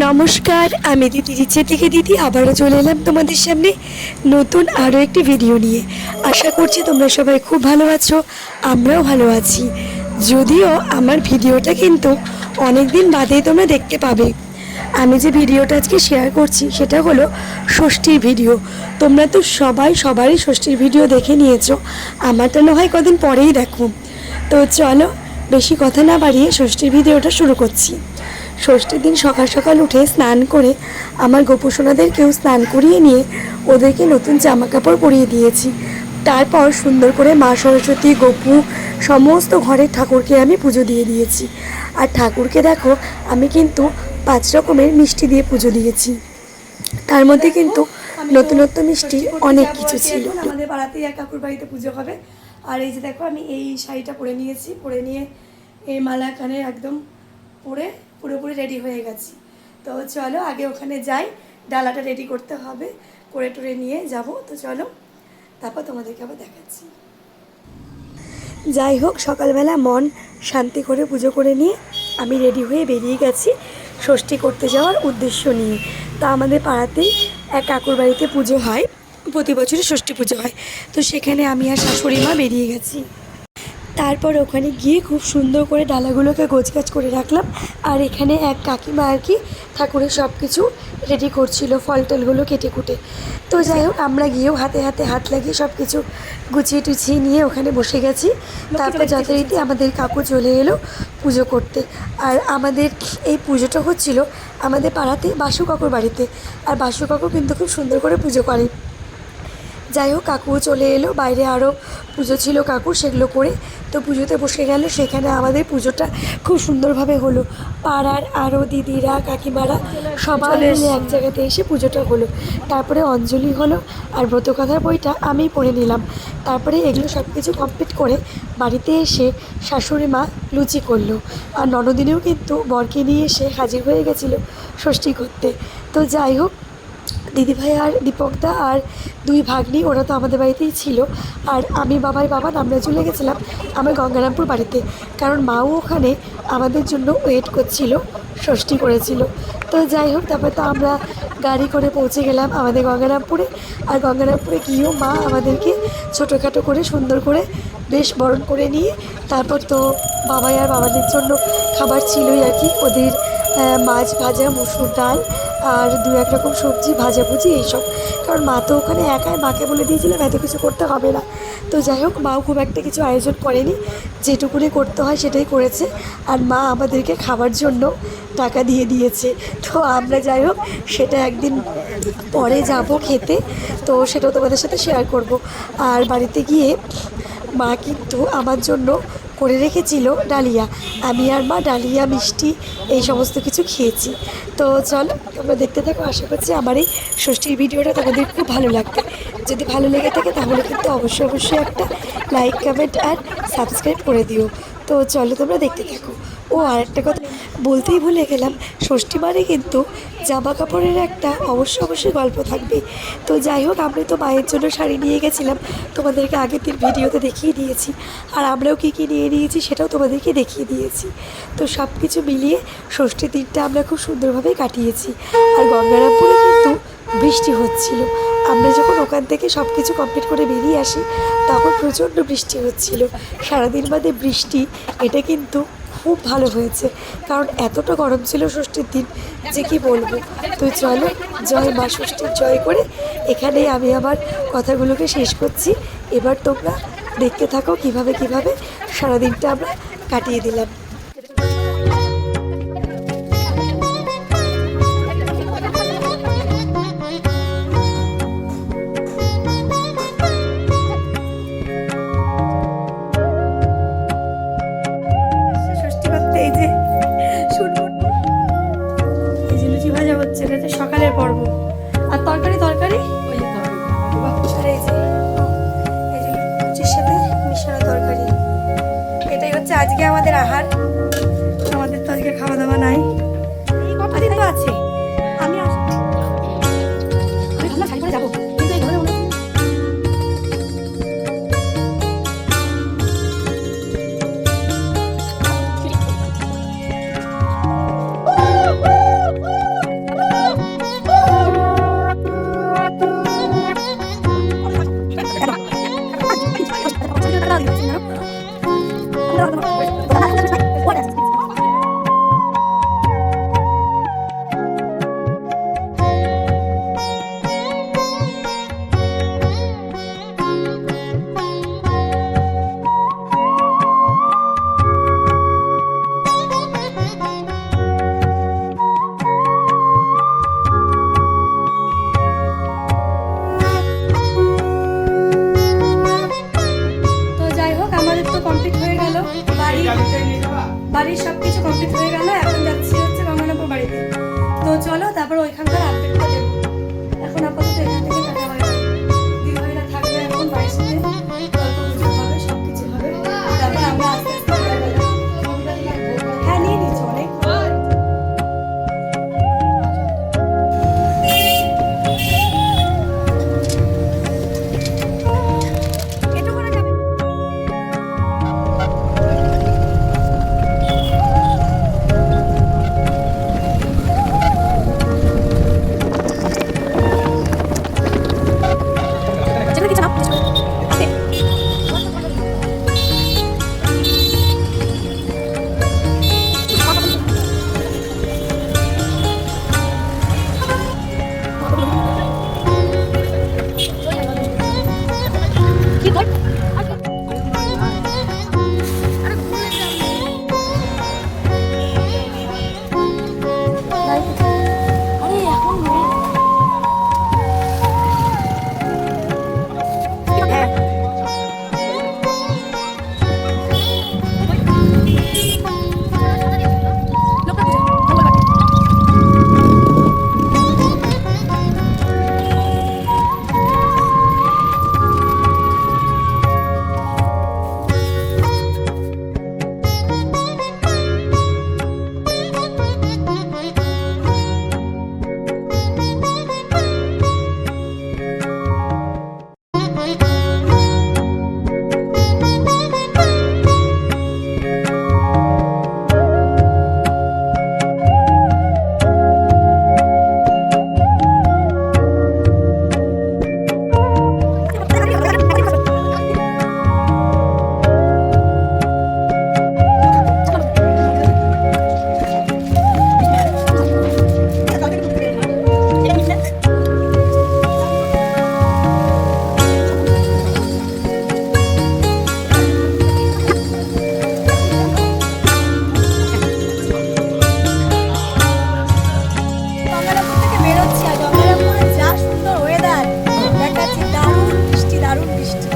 নমস্কার, আমি দিদি ইচ্ছে থেকে দিদি, আবারও চলে এলাম তোমাদের সামনে নতুন আরও একটি ভিডিও নিয়ে। আশা করছি তোমরা সবাই খুব ভালো আছো, আমরাও ভালো আছি। যদিও আমার ভিডিওটা কিন্তু অনেক দিন বাদেই তোমরা দেখতে পাবে। আমি যে ভিডিওটা আজকে শেয়ার করছি, সেটা হলো ষষ্ঠীর ভিডিও তোমরা তো সবাই সবারই ষষ্ঠীর ভিডিও দেখে নিয়েছো, আমারটা না হয় কদিন পরেই দেখো। তো চলো, বেশি কথা না বাড়িয়ে ষষ্ঠীর ভিডিওটা শুরু করছি। ষষ্ঠীর দিন সকাল সকাল উঠে স্নান করে আমার গোপুসোনাদেরকেও স্নান করিয়ে নিয়ে ওদেরকে নতুন জামা কাপড় পরিয়ে দিয়েছি। তারপর সুন্দর করে মা সরস্বতী, গোপু সমস্ত ঘরের ঠাকুরকে আমি পুজো দিয়ে দিয়েছি। আর ঠাকুরকে দেখো, আমি কিন্তু পাঁচ রকমের মিষ্টি দিয়ে পুজো দিয়েছি। তার মধ্যে কিন্তু নতুনত্ব মিষ্টি অনেক কিছু ছিল। আমাদের পাড়াতেই এক কাকুর বাড়িতে পুজো হবে। আর এই যে দেখো, আমি এই শাড়িটা পরে নিয়েছি। পরে নিয়ে এই মালা কানে একদম পরে পুরোপুরি রেডি হয়ে গেছি। তো চলো আগে ওখানে যাই, ডালাটা রেডি করতে হবে, করে টরে নিয়ে যাব। তো চলো, তারপর তোমাদেরকে আবার দেখাচ্ছি। যাই হোক, সকালবেলা মন শান্তি করে পুজো করে নিয়ে আমি রেডি হয়ে বেরিয়ে গেছি ষষ্ঠী করতে যাওয়ার উদ্দেশ্য নিয়ে। তা আমাদের পাড়াতেই এক কাকুর বাড়িতে পুজো হয়, প্রতি বছরই ষষ্ঠী পুজো হয়। তো সেখানে আমি আর শাশুড়ি মা বেরিয়ে গেছি। তারপর ওখানে গিয়ে খুব সুন্দর করে ডালাগুলোকে গোছগাছ করে রাখলাম। আর এখানে এক কাকিমা আর কি ঠাকুরের সব কিছু রেডি করছিল ফল টলগুলো কেটে কুটে। তো যাই হোক আমরা গিয়েও হাতে হাতে হাত লাগিয়ে সব কিছু গুছিয়ে টুছিয়ে নিয়ে ওখানে বসে গেছি। তারপর যথারীতি আমাদের কাকু চলে এলো পুজো করতে। আর আমাদের এই পুজোটা হচ্ছিল আমাদের পাড়াতে বাসু কাকুর বাড়িতে। আর বাসু কাকু কিন্তু খুব সুন্দর করে পুজো করে। যাই হোক কাকুও চলে এলো। বাইরে আরও পুজো ছিল কাকুর সেগুলো করে তো পুজোতে বসে গেল। সেখানে আমাদের পুজোটা খুব সুন্দরভাবে হলো। পাড়ার আরও দিদিরা কাকিমারা সবাই মিলে এক জায়গাতে এসে পুজোটা হলো। তারপরে অঞ্জলি হলো আর ব্রতকথার বইটা আমি পড়ে নিলাম। তারপরে এগুলো সব কিছু কমপ্লিট করে বাড়িতে এসে শাশুড়ি মা লুচি করল। আর ননদিনেও কিন্তু বরকে নিয়ে এসে হাজির হয়ে গেছিল ষষ্ঠী করতে। তো যাই হোক দিদিভাই আর দীপকদা আর দুই ভাগ্নি, ওরা তো আমাদের বাড়িতেই ছিল। আর আমি, বাবাই, বাবা আমরা চলে গেছিলাম আমার গঙ্গারামপুর বাড়িতে। কারণ মাও ওখানে আমাদের জন্য ওয়েট করছিল, ষষ্ঠী করেছিল। তো যাই হোক, তারপর তো আমরা গাড়ি করে পৌঁছে গেলাম আমাদের গঙ্গারামপুরে। আর গঙ্গারামপুরে গিয়েও মা আমাদেরকে ছোটোখাটো করে সুন্দর করে বেশ বরণ করে নিয়ে, তারপর তো বাবাই আর বাবাদের জন্য খাবার ছিলই আর কি। ওদের মাছ ভাজা, মুসুর ডাল আর দু এক রকম সবজি, ভাজাভুজি এইসব। কারণ মা তো ওখানে একাই মাকে বলে দিয়েছিলাম এত কিছু করতে হবে না। তো যাই হোক, মাও খুব একটা কিছু আয়োজন করেনি। যেটুকুনি করতে হয় সেটাই করেছে। আর মা আমাদেরকে খাবার জন্য টাকা দিয়ে দিয়েছে। তো আমরা যাই হোক, সেটা একদিন পরে যাব খেতে। তো সেটাও তোমাদের সাথে শেয়ার করব। আর বাড়িতে গিয়ে মা কিন্তু আমার জন্য করে রেখেছিল ডালিয়া। আমি আর মা, ডালিয়া, মিষ্টি এই সমস্ত কিছু খেয়েছি। তো চলো, তোমরা দেখতে থাকো, আশা করছি আমার এই ষষ্ঠীর ভিডিওটা তোমাদের খুব ভালো লাগবে। যদি ভালো লেগে থাকে তাহলে কিন্তু অবশ্যই অবশ্যই একটা লাইক কমেন্ট আর সাবস্ক্রাইব করে দিও। তো চলো তোমরা দেখতে থাকো। ও আর একটা কথা বলতেই ভুলে গেলাম ষষ্ঠী মানে কিন্তু জামা কাপড়ের একটা অবশ্য অবশ্যই গল্প থাকবে। তো যাই হোক আমরা তো মায়ের জন্য শাড়ি নিয়ে গেছিলাম, তোমাদেরকে আগের দিন ভিডিওতে দেখিয়ে দিয়েছি। আর আমরাও কী কী নিয়ে নিয়েছি সেটাও তোমাদেরকে দেখিয়ে দিয়েছি। তো সব কিছু মিলিয়ে ষষ্ঠীর দিনটা আমরা খুব সুন্দরভাবে কাটিয়েছি। আর গঙ্গারামপুরে কিন্তু বৃষ্টি হচ্ছিল। আমরা যখন ওখান থেকে সব কিছু কমপ্লিট করে বেরিয়ে আসি, তখন প্রচণ্ড বৃষ্টি হচ্ছিল। সারাদিন বাদে বৃষ্টি, এটা কিন্তু খুব ভালো হয়েছে। কারণ এতটা গরম ছিল ষষ্ঠীর দিন, যে কি বলব? তো চলো, জয় মা ষষ্ঠীর জয় করে এখানেই আমি আমার কথাগুলোকে শেষ করছি। এবার তোমরা দেখতে থাকো কীভাবে কীভাবে সারাদিনটা আমরা কাটিয়ে দিলাম। আজকে আমাদের আহার। আমাদের তো আজকে খাওয়া দাওয়া নাই। দারুণ বৃষ্টি দারুণ বৃষ্টি।